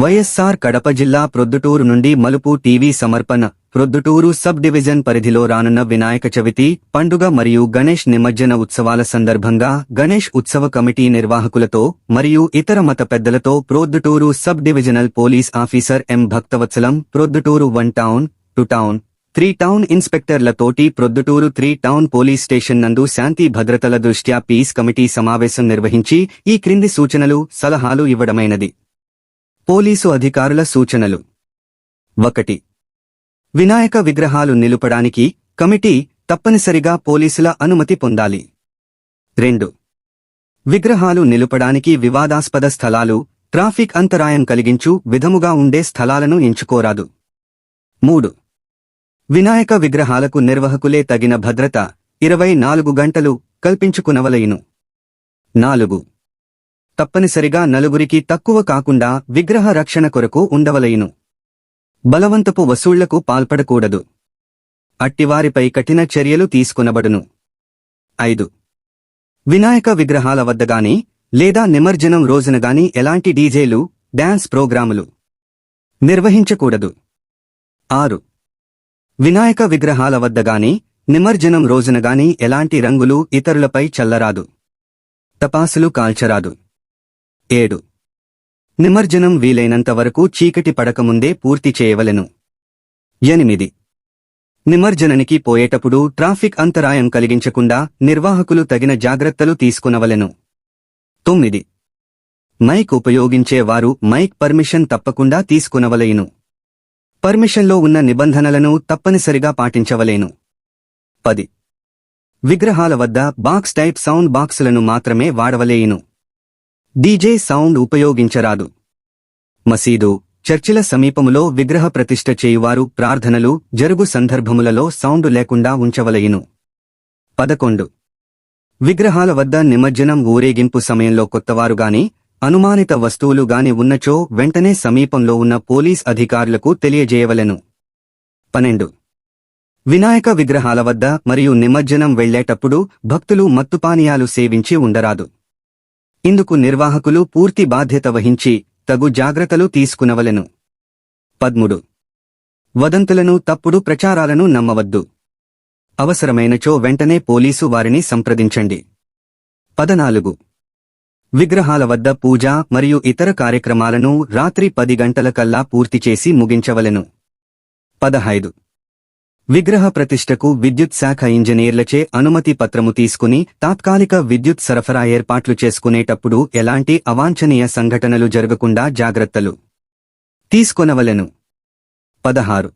వైఎస్సార్ కడప జిల్లా ప్రొద్దుటూరు నుండి మలుపు టీవీ సమర్పణ. ప్రొద్దుటూరు సబ్ డివిజన్ పరిధిలో రానున్న వినాయక చవితి పండుగ మరియు గణేష్ నిమజ్జన ఉత్సవాల సందర్భంగా గణేష్ ఉత్సవ కమిటీ నిర్వాహకులతో మరియు ఇతర మత పెద్దలతో Proddatur sub divisional police officer M Bhaktavatsalam Proddatur one town two town three town ఇన్స్పెక్టర్లతోటి Proddatur three town police station నందు శాంతి భద్రతల దృష్ట్యా పీస్ కమిటీ సమావేశం నిర్వహించి ఈ క్రింది సూచనలు సలహాలు ఇవ్వడమైనది. పోలీసు అధికారుల సూచనలు. ఒకటి. వినాయక విగ్రహాలు నిలుపడానికి కమిటీ తప్పనిసరిగా పోలీసుల అనుమతి పొందాలి. రెండు. విగ్రహాలు నిలుపడానికి వివాదాస్పద స్థలాలు ట్రాఫిక్ అంతరాయం కలిగించు విధముగా ఉండే స్థలాలను ఎంచుకోరాదు. మూడు. వినాయక విగ్రహాలకు నిర్వహకులే తగిన భద్రత ఇరవై నాలుగు గంటలు కల్పించుకునవలయును. నాలుగు. తప్పనిసరిగా నలుగురికి తక్కువ కాకుండా విగ్రహ రక్షణ కొరకు ఉండవలయును బలవంతపు వసూళ్ళకు పాల్పడకూడదు. అట్టివారిపై కఠిన చర్యలు తీసుకునబడును. ఐదు. వినాయక విగ్రహాల వద్దగాని లేదా నిమజ్జనం రోజునగాని ఎలాంటి డీజేలు డాన్స్ ప్రోగ్రాములు నిర్వహించకూడదు. ఆరు. వినాయక విగ్రహాల వద్దగాని నిమజ్జనం రోజునగాని ఎలాంటి రంగులు ఇతరులపై చల్లరాదు. తపాసులు కాల్చరాదు. ఏడు. నిమజ్జనం వీలైనంత వరకు చీకటి పడకముందే పూర్తి చేయవలెను. ఎనిమిది. నిమజ్జనానికి పోయేటప్పుడు ట్రాఫిక్ అంతరాయం కలిగించకుండా నిర్వాహకులు తగిన జాగ్రత్తలు తీసుకునవలెను. తొమ్మిది. మైక్ ఉపయోగించేవారు మైక్ పర్మిషన్ తప్పకుండా తీసుకునవలేను. పర్మిషన్లో ఉన్న నిబంధనలను తప్పనిసరిగా పాటించవలేను. పది. విగ్రహాల వద్ద బాక్స్ టైప్ సౌండ్ బాక్సులను మాత్రమే వాడవలేయును డీజే సౌండ్ ఉపయోగించరాదు. మసీదు చర్చిల సమీపములో విగ్రహ ప్రతిష్ఠ చేయువారు ప్రార్థనలు జరుగు సందర్భములలో సౌండ్ లేకుండా ఉంచవలయును. పదకొండు. విగ్రహాల వద్ద నిమజ్జనం ఊరేగింపు సమయంలో కొత్తవారుగాని అనుమానిత వస్తువులు గాని ఉన్నచో వెంటనే సమీపంలో ఉన్న పోలీస్ అధికారులకు తెలియజేయవలెను. పన్నెండు. వినాయక విగ్రహాల వద్ద మరియు నిమజ్జనం వెళ్ళేటప్పుడు భక్తులు మత్తుపానీయాలు సేవించి ఉండరాదు. ఇందుకు నిర్వాహకులు పూర్తి బాధ్యత వహించి తగు జాగ్రత్తలు తీసుకునవలెను. పద్ముడు. వదంతులను తప్పుడు ప్రచారాలను నమ్మవద్దు. అవసరమైనచో వెంటనే పోలీసు వారిని సంప్రదించండి. పదనాలుగు. విగ్రహాల వద్ద పూజ మరియు ఇతర కార్యక్రమాలను రాత్రి పది గంటల కల్లా పూర్తి చేసి ముగించవలెను. పదహైదు. విగ్రహ ప్రతిష్టకు విద్యుత్ శాఖ ఇంజనీర్లచే అనుమతి పత్రము తీసుకుని తాత్కాలిక విద్యుత్ సరఫరా ఏర్పాట్లు చేసుకునేటప్పుడు ఎలాంటి అవాంఛనీయ సంఘటనలు జరగకుండా జాగ్రత్తలు తీసుకొనవలెను. పదహారు.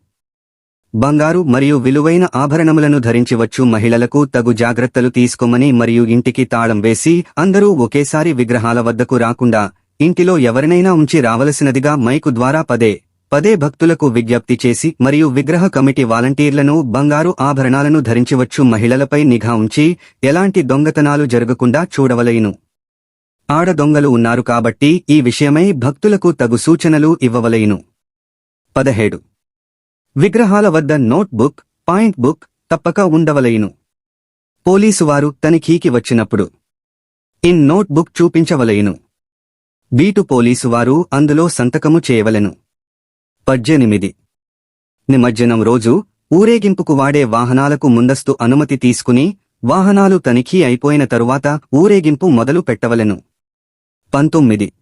బంగారు మరియు విలువైన ఆభరణములను ధరించివచ్చు. మహిళలకు తగు జాగ్రత్తలు తీసుకోమని మరియు ఇంటికి తాళం వేసి అందరూ ఒకేసారి విగ్రహాల వద్దకు రాకుండా ఇంటిలో ఎవరినైనా ఉంచి రావలసినదిగా మైకు ద్వారా పదే పదే భక్తులకు విజ్ఞప్తి చేసి మరియు విగ్రహ కమిటీ వాలంటీర్లను బంగారు ఆభరణాలను ధరించవచ్చు. మహిళలపై నిఘా ఉంచి ఎలాంటి దొంగతనాలు జరగకుండా చూడవలయును ఆడ దొంగలు ఉన్నారు కాబట్టి ఈ విషయమై భక్తులకు తగు సూచనలు ఇవ్వవలయును పదహేడు. విగ్రహాల వద్ద నోట్బుక్ పాయింట్ బుక్ తప్పక ఉండవలయును పోలీసువారు తనిఖీకి వచ్చినప్పుడు ఇన్ నోట్ బుక్ చూపించవలయును బీటు పోలీసువారు అందులో సంతకము చేయవలెను. పద్దెనిమిది. నిమజ్జనం రోజు ఊరేగింపుకు వాడే వాహనాలకు ముందస్తు అనుమతి తీసుకుని వాహనాలు తనిఖీ అయిపోయిన తరువాత ఊరేగింపు మొదలు పెట్టవలెను. పంతొమ్మిది.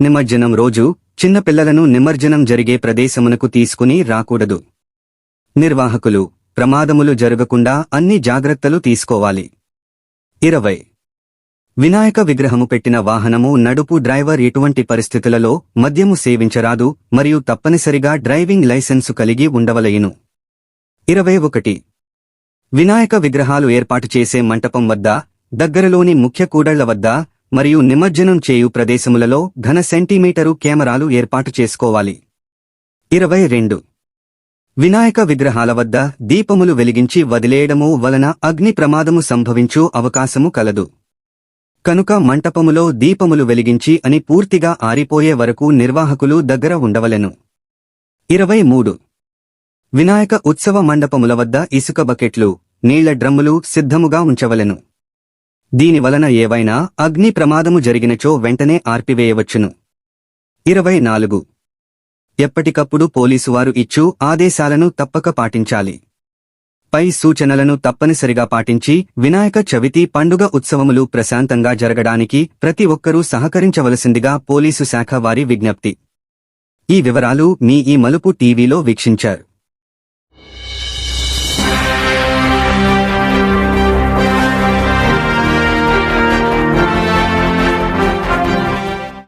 నిమజ్జనం రోజు చిన్నపిల్లలను నిమజ్జనం జరిగే ప్రదేశమునకు తీసుకుని రాకూడదు. నిర్వాహకులు ప్రమాదములు జరగకుండా అన్ని జాగ్రత్తలు తీసుకోవాలి. ఇరవై. వినాయక విగ్రహము పెట్టిన వాహనము నడుపు డ్రైవర్ ఎటువంటి పరిస్థితులలో మద్యము సేవించరాదు మరియు తప్పనిసరిగా డ్రైవింగ్ లైసెన్సు కలిగి ఉండవలయును ఇరవై ఒకటి. వినాయక విగ్రహాలు ఏర్పాటు చేసే మంటపం వద్ద దగ్గరలోని ముఖ్య కూడళ్ళ వద్ద మరియు నిమజ్జనం చేయు ప్రదేశములలో ఘన సెంటీమీటరు కెమెరాలు ఏర్పాటు చేసుకోవాలి. ఇరవై రెండు. వినాయక విగ్రహాల వద్ద దీపములు వెలిగించి వదిలేయడము వలన అగ్ని ప్రమాదము సంభవించు అవకాశము కలదు. కనుక మంటపములో దీపములు వెలిగించి అని పూర్తిగా ఆరిపోయే వరకు నిర్వాహకులు దగ్గర ఉండవలెను. ఇరవై మూడు. వినాయక ఉత్సవ మండపముల వద్ద ఇసుక బకెట్లు నీళ్ళ డ్రమ్ములు సిద్ధముగా ఉంచవలెను. దీనివలన ఏవైనా అగ్ని ప్రమాదము జరిగినచో వెంటనే ఆర్పివేయవచ్చును. ఇరవై నాలుగు. ఎప్పటికప్పుడు పోలీసువారు ఇచ్చు ఆదేశాలను తప్పక పాటించాలి. పై సూచనలను తప్పనిసరిగా పాటించి వినాయక చవితి పండుగ ఉత్సవములు ప్రశాంతంగా జరగడానికి ప్రతి ఒక్కరూ సహకరించవలసిందిగా పోలీసు శాఖ వారి విజ్ఞప్తి. ఈ వివరాలు మీ ఈ మలుపు టీవీలో వీక్షించారు.